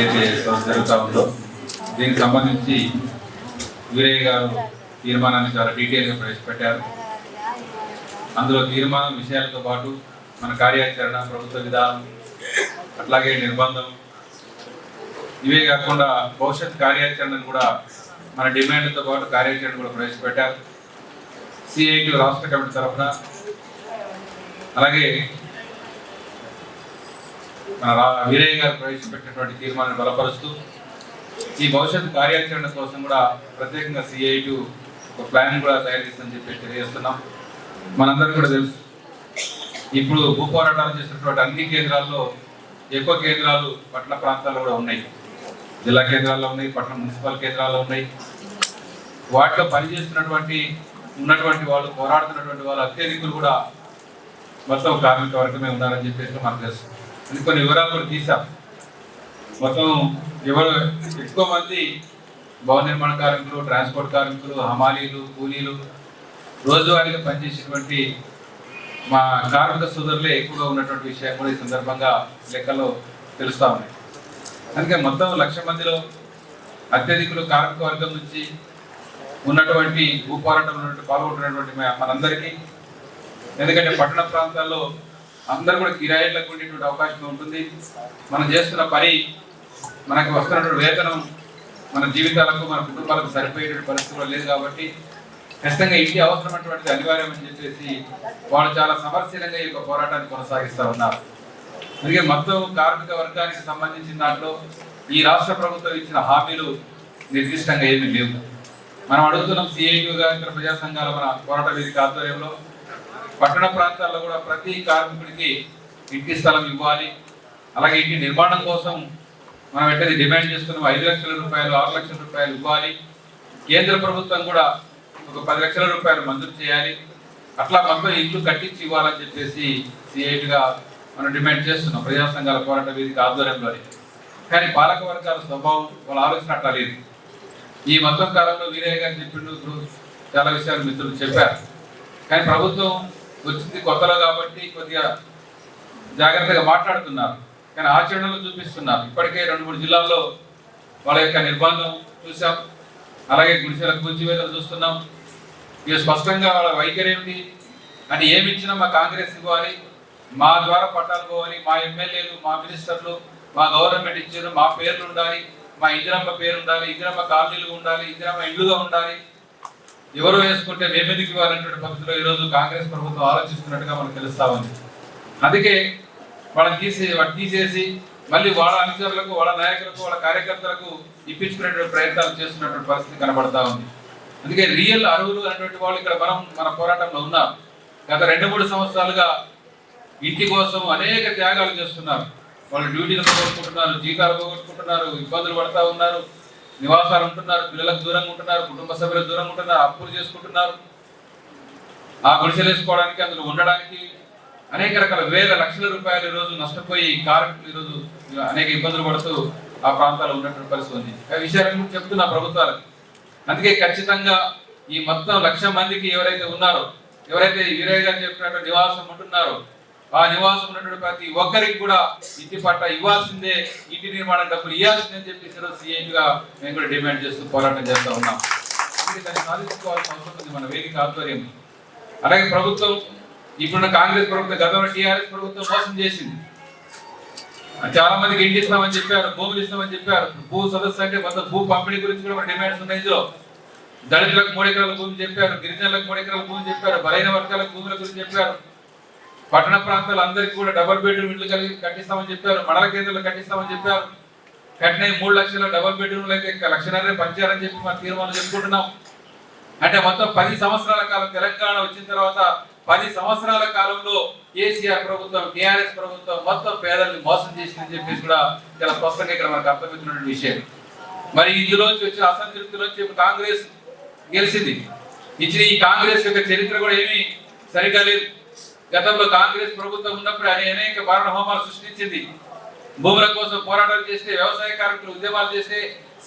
ఏదైతే జరుగుతూ ఉందో దీనికి సంబంధించి వీరయ్య గారు తీర్మానాన్ని చాలా డీటెయిల్గా ప్రవేశపెట్టారు. అందులో తీర్మానం విషయాలతో పాటు మన కార్యాచరణ ప్రభుత్వ విధానం అట్లాగే నిర్బంధం ఇవే కాకుండా భవిష్యత్ కార్యాచరణను కూడా మన డిమాండ్తో పాటు కార్యాచరణ కూడా ప్రవేశపెట్టారు. సిఐటి రాష్ట్ర కమిటీ తరఫున అలాగే మన వీరయ్య గారు ప్రవేశపెట్టినటువంటి తీర్మానాన్ని బలపరుస్తూ ఈ భవిష్యత్ కార్యాచరణ కోసం కూడా ప్రత్యేకంగా సిఐటు ఒక ప్లాన్ కూడా తయారు చేస్తుందని చెప్పి తెలియజేస్తున్నాం. మనందరికీ కూడా తెలుసు. ఇప్పుడు భూ పోరాటాలు చేసినటువంటి అన్ని కేంద్రాల్లో ఎక్కువ కేంద్రాలు పట్టణ ప్రాంతాల్లో కూడా ఉన్నాయి. జిల్లా కేంద్రాల్లో ఉన్నాయి పట్టణ మున్సిపల్ కేంద్రాల్లో ఉన్నాయి. వాటిలో పనిచేస్తున్నటువంటి ఉన్నటువంటి వాళ్ళు పోరాడుతున్నటువంటి వాళ్ళు అత్యధికులు కూడా మొత్తం కార్మిక వర్గమే ఉన్నారని చెప్పేసి మనకు తెలుస్తుంది అని కొన్ని వివరాలు కూడా తీసాం మొత్తం ఎవరు ఎక్కువ మంది భవన నిర్మాణ కార్మికులు ట్రాన్స్పోర్ట్ కార్మికులు హమాలీలు కూలీలు రోజువారీగా పనిచేసేటువంటి మా కార్మిక సోదరులే ఎక్కువగా ఉన్నటువంటి విషయం కూడా ఈ సందర్భంగా లెక్కలో తెలుస్తూ ఉన్నాయి. అందుకే మొత్తం లక్ష మందిలో అత్యధికులు కార్మిక వర్గం నుంచి ఉన్నటువంటి భూపోరాటంలో ఉన్నటువంటి పాల్గొంటున్నటువంటి మనందరికీ ఎందుకంటే పట్టణ ప్రాంతాల్లో అందరూ కూడా కిరాయిలకు ఉండేటువంటి అవకాశం ఉంటుంది. మనం చేస్తున్న పని మనకు వస్తున్నటువంటి వేతనం మన జీవితాలకు మన కుటుంబాలకు సరిపోయేటువంటి పరిస్థితులు లేదు కాబట్టి ఖచ్చితంగా ఇంటి అవసరమైనటువంటి అనివార్యం అని చెప్పేసి వాళ్ళు చాలా సమర్థశీలంగా ఈ యొక్క పోరాటాన్ని కొనసాగిస్తూ ఉన్నారు. అందుకే మొత్తం కార్మిక వర్గానికి సంబంధించిన దాంట్లో ఈ రాష్ట్ర ప్రభుత్వం ఇచ్చిన హామీలు నిర్దిష్టంగా ఏమీ లేవు. మనం అడుగుతున్నాం సిఐటిగా ఇతర ప్రజా సంఘాల మన పోరాట వేదిక ఆధ్వర్యంలో. పట్టణ ప్రాంతాల్లో కూడా ప్రతి కార్మికుడికి ఇంటి స్థలం ఇవ్వాలి. అలాగే ఇంటి నిర్మాణం కోసం మనం ఎట్టది డిమాండ్ చేస్తున్నాం ఐదు లక్షల రూపాయలు ఆరు లక్షల రూపాయలు ఇవ్వాలి. కేంద్ర ప్రభుత్వం కూడా ఒక పది లక్షల రూపాయలు మంజూరు చేయాలి. అట్లా మొత్తం ఇల్లు కట్టించి ఇవ్వాలని చెప్పేసి సిఐటిగా మనం డిమాండ్ చేస్తున్నాం. ప్రజా సంఘాల పోరాట వేదిక ఆధ్వర్యంలోని కానీ పాలక వర్గాల స్వభావం వాళ్ళ ఆలోచన అట్లా లేదు. ఈ మొత్తం కాలంలో వీరయ్య గారు చెప్పిండు చాలా విషయాలు మిత్రులు చెప్పారు. కానీ ప్రభుత్వం వచ్చింది కొత్తలో కాబట్టి కొద్దిగా జాగ్రత్తగా మాట్లాడుతున్నారు. కానీ ఆచరణలో చూపిస్తున్నారు. ఇప్పటికే రెండు మూడు జిల్లాల్లో వాళ్ళ యొక్క నిర్బంధం చూసాం అలాగే గుడిసెల కూల్చివేతలు చూస్తున్నాం. ఇక స్పష్టంగా వాళ్ళ వైఖరి ఏమిటి? అని ఏమి ఇచ్చినా మా కాంగ్రెస్ ఇవ్వాలి మా ద్వారా పట్టాలు పోవాలి మా ఎమ్మెల్యేలు మా మినిస్టర్లు మా గవర్నమెంట్ ఇచ్చారు మా పేర్లు ఉండాలి మా ఇందిరమ్మ పేరు ఉండాలి ఇందిరమ్మ కాలనీలు ఉండాలి ఇందిరమ్మ ఇల్లుగా ఉండాలి. ఎవరు వేసుకుంటే వేమెదికి ఇవ్వాలనేటువంటి పద్ధతిలో ఈరోజు కాంగ్రెస్ ప్రభుత్వం ఆలోచిస్తున్నట్టుగా మనకు తెలుస్తా ఉంది. అందుకే వాళ్ళని తీసి వాటిని తీసేసి మళ్ళీ వాళ్ళ అనుచరులకు వాళ్ళ నాయకులకు వాళ్ళ కార్యకర్తలకు ఇప్పించుకునేటువంటి ప్రయత్నాలు చేస్తున్నటువంటి పరిస్థితి కనబడతా ఉంది. అందుకే రియల్ అరువులు అనేటువంటి వాళ్ళు ఇక్కడ మనం మన పోరాటంలో ఉన్నారు గత రెండు మూడు సంవత్సరాలుగా ఇంటి కోసం అనేక త్యాగాలు చేస్తున్నారు. వాళ్ళు డ్యూటీలు పోగొట్టుకుంటున్నారు జీతాలు పోగొట్టుకుంటున్నారు ఇబ్బందులు పడతా ఉన్నారు. నివాసాలు ఉంటున్నారు పిల్లలకు దూరంగా ఉంటున్నారు కుటుంబ సభ్యులకు దూరంగా ఉంటున్నారు అప్పులు చేసుకుంటున్నారు. ఆ గుడిసెలు వేసుకోవడానికి అందులో ఉండడానికి అనేక రకాల వేల లక్షల రూపాయలు ఈరోజు నష్టపోయి కార్మికులు ఈరోజు అనేక ఇబ్బందులు పడుతూ ఆ ప్రాంతాల్లో ఉన్నటువంటి పరిస్థితి ఉంది. ఆ విషయాలను చెప్తున్నా ప్రభుత్వాలకు అందుకే ఖచ్చితంగా ఈ మొత్తం లక్ష మందికి ఎవరైతే ఉన్నారో ఎవరైతే వీరయ్య గారు చెప్పినట్టు నివాసం ఉంటున్నారో ఆ నివాసం ఉన్నటువంటి ప్రతి ఒక్కరికి కూడా ఇంటి పట్ట ఇవ్వాల్సిందే ఇంటి నిర్మాణం డబ్బులు ఇవ్వాల్సిందే అని చెప్పి సీఎంగా మేము కూడా డిమాండ్ చేస్తూ పోరాటం చేస్తా ఉన్నాం. దాన్ని సాధించుకోవాల్సిన అవసరం ఉంది మన వేదిక ఆధ్వర్యం అలాగే ప్రభుత్వం ఇప్పుడున్న కాంగ్రెస్ ప్రభుత్వం గతంలో టీఆర్ఎస్ ప్రభుత్వం మోసం చేసింది. చాలా మందికి ఇంటి ఇస్తామని చెప్పారు భూములు ఇస్తామని చెప్పారు. భూ సదస్సు అంటే మొత్తం భూ పంపిణీ గురించి కూడా డిమాండ్స్ ఉన్నాయి ఇందులో. దళితులకు మూడు ఎకరాల భూమి చెప్పారు గిరిజనులకు మూడు ఎకరాల భూమి చెప్పారు బలైన వర్గాలకు భూముల గురించి చెప్పారు. పట్టణ ప్రాంతాలందరికీ కూడా డబుల్ బెడ్రూమ్ ఇల్లు కలిగి కట్టిస్తామని చెప్పారు. మండల కేంద్రాలు కట్టిస్తామని చెప్పారు. కట్టిన మూడు లక్షల డబుల్ బెడ్రూమ్లు అయితే లక్షన్నరే పంచారని చెప్పి మన తీర్మానం చెప్పుకుంటున్నాం. అంటే మొత్తం పది సంవత్సరాల కాలం తెలంగాణ వచ్చిన తర్వాత పది సంవత్సరాల కాలంలో కేసీఆర్ ప్రభుత్వం టీఆర్ఎస్ ప్రభుత్వం మొత్తం పేదల్ని మోసం చేసిందని చెప్పేసి కూడా చాలా స్పష్టంగా ఇక్కడ మనకు అర్థమవుతున్నటువంటి విషయం. మరి ఇందులోంచి వచ్చిన అసంతృప్తిలోంచి కాంగ్రెస్ గెలిచింది. ఇచ్చిన ఈ కాంగ్రెస్ యొక్క చరిత్ర కూడా ఏమీ సరిగా లేదు. గతంలో కాంగ్రెస్ ప్రభుత్వం ఉన్నప్పుడు అది అనేక మరణ హోమాలు సృష్టించింది. భూముల కోసం పోరాటాలు చేస్తే వ్యవసాయ కార్మికులు ఉద్యమాలు చేస్తే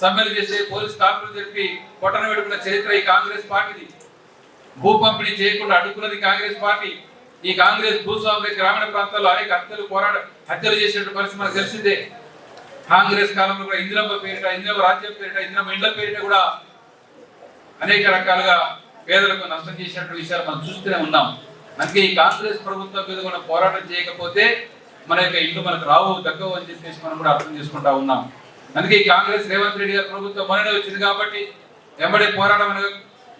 సమ్మెలు చేస్తే పోలీస్ కాపులు జరిపి పొట్టన పెడుకున్న చరిత్ర ఈ కాంగ్రెస్ పార్టీది. భూ పంపిణీ చేయకుండా అడ్డుకున్నది కాంగ్రెస్ పార్టీ. ఈ కాంగ్రెస్ భూస్వాములు గ్రామీణ ప్రాంతాల్లో అనేక హత్యలు పోరాట హత్యలు చేసినట్టు పరిస్థితి మనకు తెలిసిందే. కాంగ్రెస్ కాలంలో కూడా ఇందిరమ్మ పేరిట ఇందిరమ్మ రాజ్యం పేరిట ఇందిరమ్మ ఇండ్ల పేరిట కూడా అనేక రకాలుగా పేదలకు నష్టం చేసినటువంటి విషయాలు మనం చూస్తూనే ఉన్నాం. అందుకే ఈ కాంగ్రెస్ ప్రభుత్వం మీద మనం పోరాటం చేయకపోతే మన యొక్క ఇల్లు మనకు రావు దక్కవు అని చెప్పేసి మనం కూడా అర్థం చేసుకుంటా ఉన్నాం. అందుకే ఈ కాంగ్రెస్ రేవంత్ రెడ్డి గారి ప్రభుత్వం మొన్ననే వచ్చింది కాబట్టి వెంబడే పోరాటం అనేది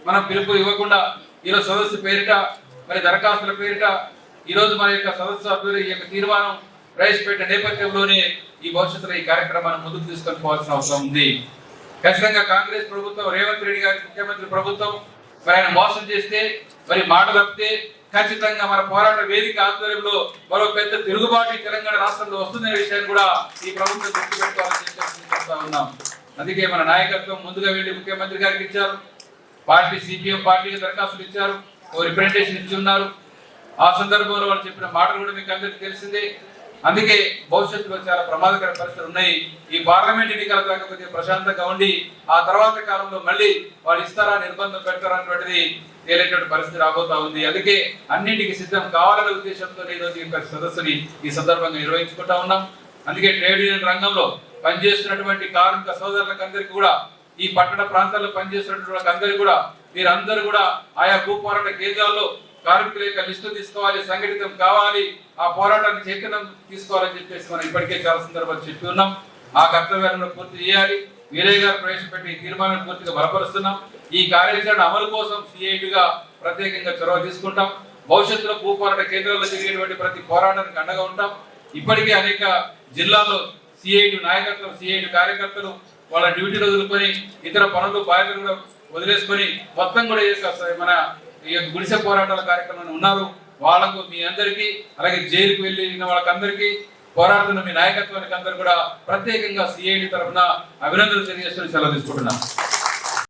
మనం పిలుపు ఇవ్వకుండా ఈరోజు సదస్సు పేరిట మరి దరఖాస్తుల పేరిట ఈరోజు మన యొక్క సదస్సు సభ్యులు ఈ యొక్క తీర్మానం ప్రవేశపెట్టిన నేపథ్యంలోనే ఈ భవిష్యత్తులో ఈ కార్యక్రమాన్ని ముందుకు తీసుకొని పోవాల్సిన అవసరం ఉంది. ఖచ్చితంగా కాంగ్రెస్ ప్రభుత్వం రేవంత్ రెడ్డి గారి ముఖ్యమంత్రి ప్రభుత్వం మరి ఆయన మోసం చేస్తే మరి మాట తప్పితే ఖచ్చితంగా మన పోరాట వేదిక ఆధ్వర్యంలో మరో పెద్ద తిరుగుబాటు తెలంగాణ రాష్ట్రంలో వస్తుందనే విషయాన్ని కూడా ఈ ప్రభుత్వం గుర్తుపెట్టుకోవాలని చెప్తా ఉన్నాం. అందుకే మన నాయకత్వం ముందుగా వెళ్ళి ముఖ్యమంత్రి గారికి ఇచ్చారు. పార్టీ సిపిఎం పార్టీకి దరఖాస్తులు ఇచ్చారు. ఓ రిప్రజెంటేషన్ ఇచ్చి ఉన్నారు. ఆ సందర్భంలో వాళ్ళు చెప్పిన మాటలు కూడా మీకు అందరికీ తెలిసిందే. అందుకే భవిష్యత్తులో చాలా ప్రమాదకర పరిస్థితులు ఉన్నాయి. ఈ పార్లమెంట్ ఎన్నికల దాకా కొద్దిగా ప్రశాంతంగా ఉండి ఆ తర్వాత కాలంలో మళ్ళీ వాళ్ళు ఇస్తారా నిర్బంధం పెడతారా అనేటువంటిది తేలేటువంటి పరిస్థితి రాబోతా ఉంది. అందుకే అన్నింటికి సిద్ధం కావాలనే ఉద్దేశంతో ఈరోజు యొక్క సదస్సుని ఈ సందర్భంగా నిర్వహించుకుంటా ఉన్నాం. అందుకే ట్రేడ్ యూనియన్ రంగంలో పనిచేస్తున్నటువంటి కార్మిక సోదరులకు అందరికీ కూడా ఈ పట్టణ ప్రాంతాల్లో పనిచేస్తున్నటువంటి అందరికీ కూడా మీరందరూ కూడా ఆయా భూపోరాట కేంద్రాల్లో కార్మికుల యొక్క లిస్టు తీసుకోవాలి సంఘటితం కావాలి ఆ పోరాటాన్ని చైతన్యం తీసుకోవాలని చెప్పేసి మనం ఇప్పటికే చాలా సందర్భాలు చెప్పి ఉన్నాం. ఆ కర్తవ్యాలను పూర్తి చేయాలి. వీరయ్య గారు ప్రవేశపెట్టి ఈ తీర్మానాన్ని పూర్తిగా బలపరుస్తున్నాం. ఈ కార్యాచరణ అమలు కోసం సిఐటిగా ప్రత్యేకంగా చొరవ తీసుకుంటాం. భవిష్యత్తులో భూ పోరాట కేంద్రాల్లో జరిగేటువంటి ప్రతి పోరాటానికి అండగా ఉంటాం. ఇప్పటికే అనేక జిల్లాల్లో సిఐటి నాయకత్వం సిఐటి కార్యకర్తలు వాళ్ళ డ్యూటీలు వదులుకొని ఇతర పనులు బాధ్యతలు కూడా వదిలేసుకొని మొత్తం కూడా మన ఈ యొక్క గుడిసె పోరాటాల కార్యక్రమంలో ఉన్నారు. వాళ్ళకు మీ అందరికీ అలాగే జైలుకు వెళ్ళిన వాళ్ళకందరికీ పోరాడుతున్న మీ నాయకత్వానికి అందరూ కూడా ప్రత్యేకంగా సిఐడి తరఫున అభినందనలు తెలియజేస్తూ సెలవు తీసుకుంటున్నాం.